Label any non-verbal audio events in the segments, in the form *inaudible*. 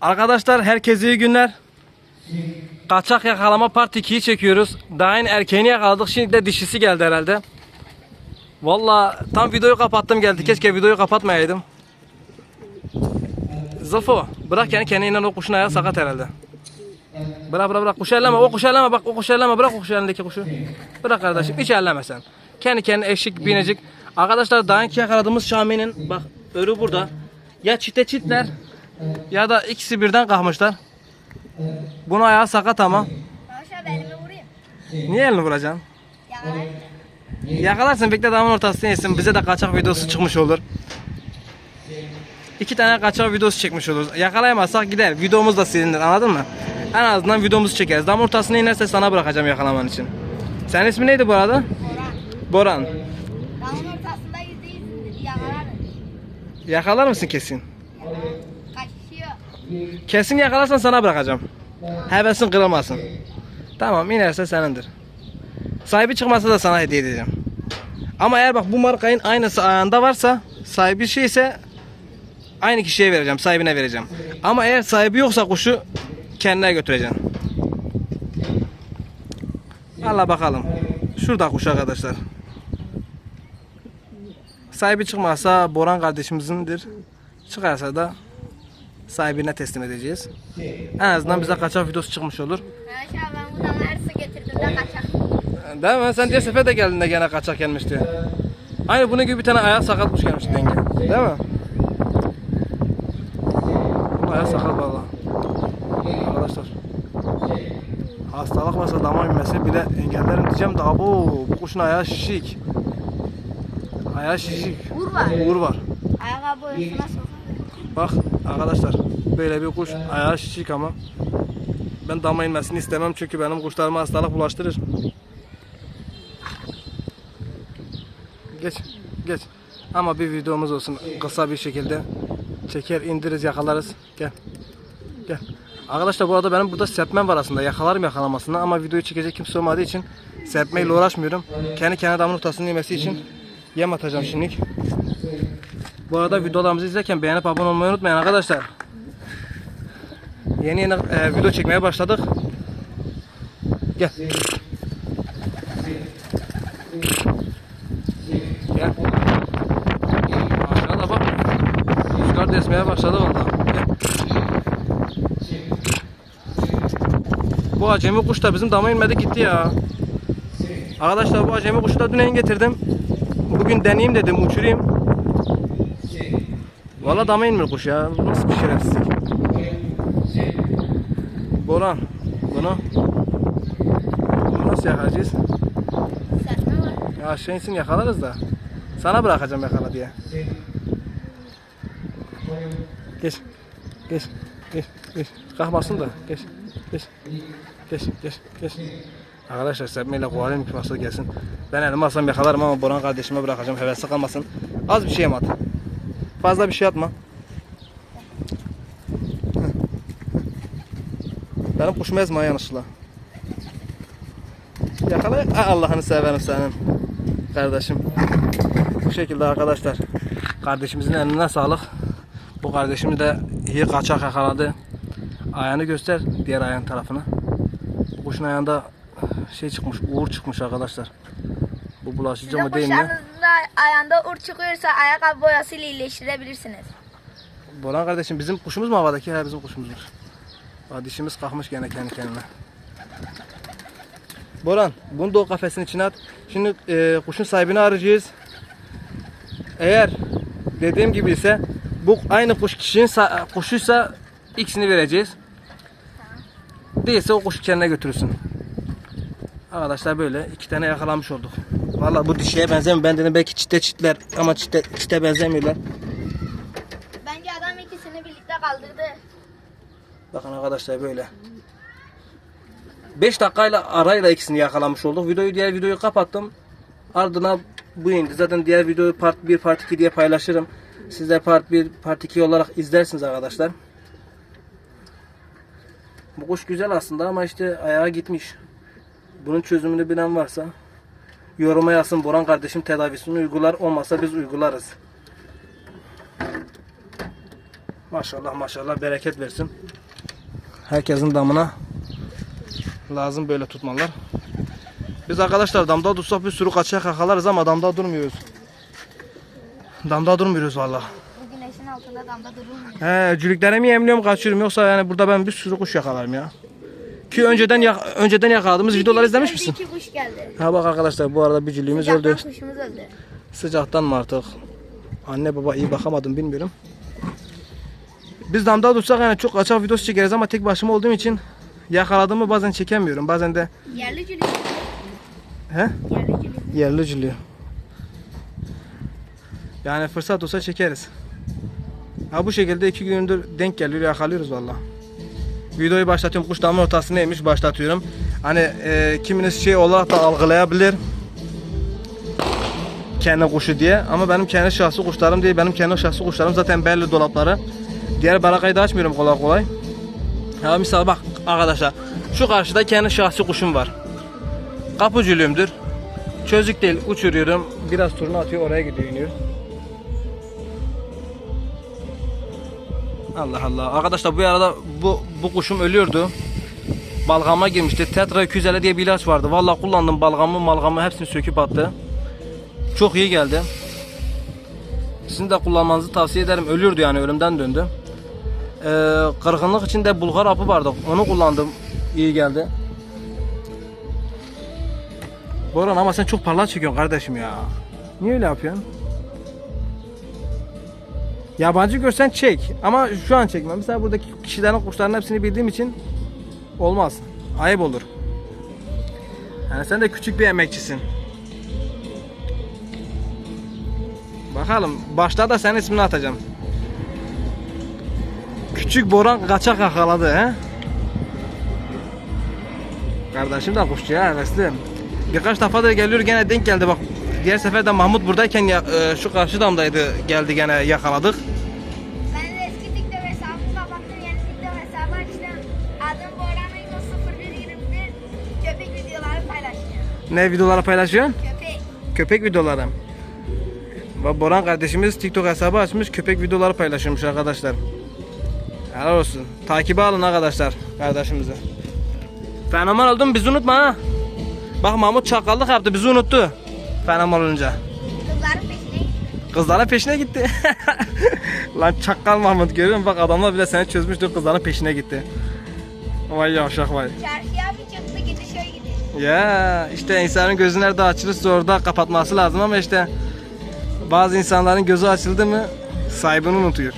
Arkadaşlar herkese iyi günler. Kaçak yakalama part 2'yi çekiyoruz. Daha yeni erkeğini yakaladık. Şimdi de dişisi geldi herhalde. Valla tam videoyu kapattım geldi. Keşke videoyu kapatmayaydım. Zafo bırak yani kendinden o kuşun ayağı sakat herhalde. Bırak bırak bırak kuşu elleme o kuşu elleme bak o kuşu elleme bırak o kuşu elindeki kuşu. Bırak kardeşim hiç elleme sen. Kendi kendine eşik binecek. Arkadaşlar daha önce yakaladığımız Şami'nin bak örü burada. Ya çite çitler ya da ikisi birden kalkmışlar. Bunun ayağı sakat ama. Ben elimi vurayım. Niye elini vuracaksın? Yakalayayım. Yakalarsın bekle damın ortasına yesin. Bize de kaçak videosu çıkmış olur. İki tane kaçak videosu çekmiş oluruz. Yakalayamazsak gider. Videomuz da silinir anladın mı? En azından videomuzu çekeriz. Dam ortasına inerse sana bırakacağım yakalaman için. Senin ismin neydi bu arada? Boran. Boran. Dağın ortasında yüzde yüz yakalarım. Yakalar mısın kesin? Kesin yakalarsan sana bırakacağım. Hevesin kırılmasın. Tamam inerse senindir. Sahibi çıkmasa da sana hediye edeceğim. Ama eğer bak bu markanın aynısı ayağında varsa sahibi şeyse aynı kişiye vereceğim, sahibine vereceğim. Ama eğer sahibi yoksa kuşu kendine götüreceğim. Allah bakalım. Şurada kuş arkadaşlar. Sahibi çıkmazsa Boran kardeşimizindir. Çıkarsa da sahibine teslim edeceğiz. En azından bize kaçak videosu çıkmış olur. Ben getirdim de kaçak. Değil mi? Sen diğer sefer de geldiğinde gene kaçak gelmişti. Aynı bunun gibi bir tane ayağı sakat kuş gelmişti denge. Değil mi? Bu ayağı sakat valla. Arkadaşlar. Hastalık varsa dama inmesi bile engellerim diyeceğim de abo bu kuşun ayağı şişik. Ayağı şişik. Vur var. Uğur var. Ayakkabı boyasına sokar. Bak arkadaşlar böyle bir kuş ayağı şişik ama ben dama inmesini istemem çünkü benim kuşlarıma hastalık bulaştırır. Geç geç ama bir videomuz olsun kısa bir şekilde çeker indiririz yakalarız gel gel. Arkadaşlar bu arada benim burada serpmem var aslında yakalarım yakalamasını ama videoyu çekecek kimse olmadığı için serpmeyle uğraşmıyorum. Kendi kendine damın ortasını yemesi için yem atacağım şimdilik. Bu arada videolarımızı izlerken beğenip abone olmayı unutmayın arkadaşlar. Yeni yeni e, video çekmeye başladık. Gel. Gel. Aşağıda bak. Rüzgar da başladı valla. Bu acemi kuş da bizim dama inmedi gitti ya. Arkadaşlar bu acemi kuşu da dün getirdim. Bugün deneyeyim dedim uçurayım. Valla dama inmiyor kuş ya. Nasıl bir şerefsizlik. Boran. Bunu. Bunu nasıl yakalayacağız? Ya aşağı insin yakalarız da. Sana bırakacağım yakala diye. Geç. Geç. Geç. Geç. Kalkmasın da. Geç. Geç. Geç. Geç. Geç. Arkadaşlar serpmeyle kovalayayım ki fazla gelsin. Ben elime alsam yakalarım ama Boran kardeşime bırakacağım. Hevesi kalmasın. Az bir şey at. Fazla bir şey atma. Benim kuşum ezme yanlışla. Yakala. Allah'ını severim senin. Kardeşim. Bu şekilde arkadaşlar. Kardeşimizin eline sağlık. Bu kardeşimiz de iyi kaçak yakaladı. Ayağını göster. Diğer ayağın tarafını. Bu kuşun ayağında şey çıkmış. Uğur çıkmış arkadaşlar. Bu bulaşıcı Sizin mı değil mi? ayağında ur çıkıyorsa ayakkabı boyasıyla iyileştirebilirsiniz. Boran kardeşim bizim kuşumuz mu havadaki? He bizim kuşumuzdur. Aa, dişimiz kalkmış gene kendi kendine. Boran bunu da o kafesin içine at. Şimdi e, kuşun sahibini arayacağız. Eğer dediğim gibi ise bu aynı kuş kişinin sa- kuşuysa ikisini vereceğiz. Değilse o kuşu kendine götürürsün. Arkadaşlar böyle iki tane yakalamış olduk. Vallahi bu dişiye benzemiyor. Ben dedim belki çite çitler ama çite, çite benzemiyorlar. Bence adam ikisini birlikte kaldırdı. Bakın arkadaşlar böyle. 5 dakikayla arayla ikisini yakalamış olduk. Videoyu diğer videoyu kapattım. Ardına bu indi. Zaten diğer videoyu part 1 part 2 diye paylaşırım. Siz de part 1 part 2 olarak izlersiniz arkadaşlar. Bu kuş güzel aslında ama işte ayağa gitmiş. Bunun çözümünü bilen varsa yoruma yazsın. Boran kardeşim tedavisini uygular. Olmazsa biz uygularız. Maşallah maşallah bereket versin. Herkesin damına lazım böyle tutmalar. Biz arkadaşlar damda tutsak bir sürü kaçak yakalarız ama damda durmuyoruz. Damda durmuyoruz valla. Bu güneşin altında damda durulmuyor. He, cülüklere mi yemliyorum kaçıyorum yoksa yani burada ben bir sürü kuş yakalarım ya. Ki önceden yak- önceden yakaladığımız videoları izlemiş misin? İki kuş geldi. Ha bak arkadaşlar bu arada bir cülüğümüz öldü. Kuşumuz öldü. Sıcaktan mı artık? Anne baba iyi bakamadım bilmiyorum. Biz damda tutsak yani çok açık videosu çekeriz ama tek başıma olduğum için yakaladığımı bazen çekemiyorum. Bazen de Yerli cülük. he? Yerli cülüğü. Yani fırsat olsa çekeriz. Ha bu şekilde iki gündür denk geliyor yakalıyoruz valla. Videoyu başlatıyorum. Kuş damın ortasındaymış başlatıyorum. Hani e, kiminiz şey olarak da algılayabilir. Kendi kuşu diye. Ama benim kendi şahsi kuşlarım değil. Benim kendi şahsi kuşlarım zaten belli dolapları. Diğer barakayı da açmıyorum kolay kolay. Ha misal bak arkadaşlar. Şu karşıda kendi şahsi kuşum var. Kapıcılığımdır. Çözük değil uçuruyorum. Biraz turunu atıyor oraya gidiyor iniyor. Allah Allah. Arkadaşlar bu arada bu bu kuşum ölüyordu. Balgama girmişti. Tetra 250 diye bir ilaç vardı. Vallahi kullandım balgamı malgamı hepsini söküp attı. Çok iyi geldi. Sizin de kullanmanızı tavsiye ederim. Ölürdü yani ölümden döndü. Ee, kırgınlık için de bulgar apı vardı. Onu kullandım. İyi geldi. Boran ama sen çok parlak çekiyorsun kardeşim ya. Niye öyle yapıyorsun? Yabancı görsen çek ama şu an çekme. Mesela buradaki kişilerin kuşların hepsini bildiğim için olmaz. Ayıp olur. Yani sen de küçük bir emekçisin. Bakalım başta da senin ismini atacağım. Küçük Boran kaçak yakaladı he? Kardeşim de kuşçu ya hevesli. Birkaç defa da geliyor gene denk geldi bak. Diğer sefer de Mahmut buradayken ya, e, şu karşı damdaydı geldi gene yakaladık. Ben de eski TikTok hesabımı kapattım. Yeni TikTok hesabı açtım. Adım Boran Uygun 0121. Köpek videoları paylaşıyorum. Ne videoları paylaşıyorsun? Köpek. Köpek videoları. Bak Boran kardeşimiz TikTok hesabı açmış köpek videoları paylaşıyormuş arkadaşlar. Helal olsun. Takibe alın arkadaşlar kardeşimizi. Fenomen oldun bizi unutma ha. Bak Mahmut çakallık yaptı bizi unuttu. Fenomen olunca. Kızların peşine gitti. Kızların peşine gitti. *laughs* Lan çakal Mahmut görüyor musun? Bak adamlar bile seni çözmüştür kızların peşine gitti. Vay yavşak vay. Çarşıya bir çıktı gitti şöyle gitti. Ya işte insanın gözü nerede açılırsa orada kapatması lazım ama işte bazı insanların gözü açıldı mı sahibini unutuyor.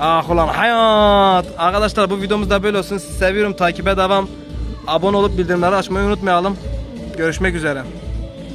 Ah ulan hayat. Arkadaşlar bu videomuz da böyle olsun. Sizi seviyorum. Takibe devam. Abone olup bildirimleri açmayı unutmayalım. Görüşmek üzere.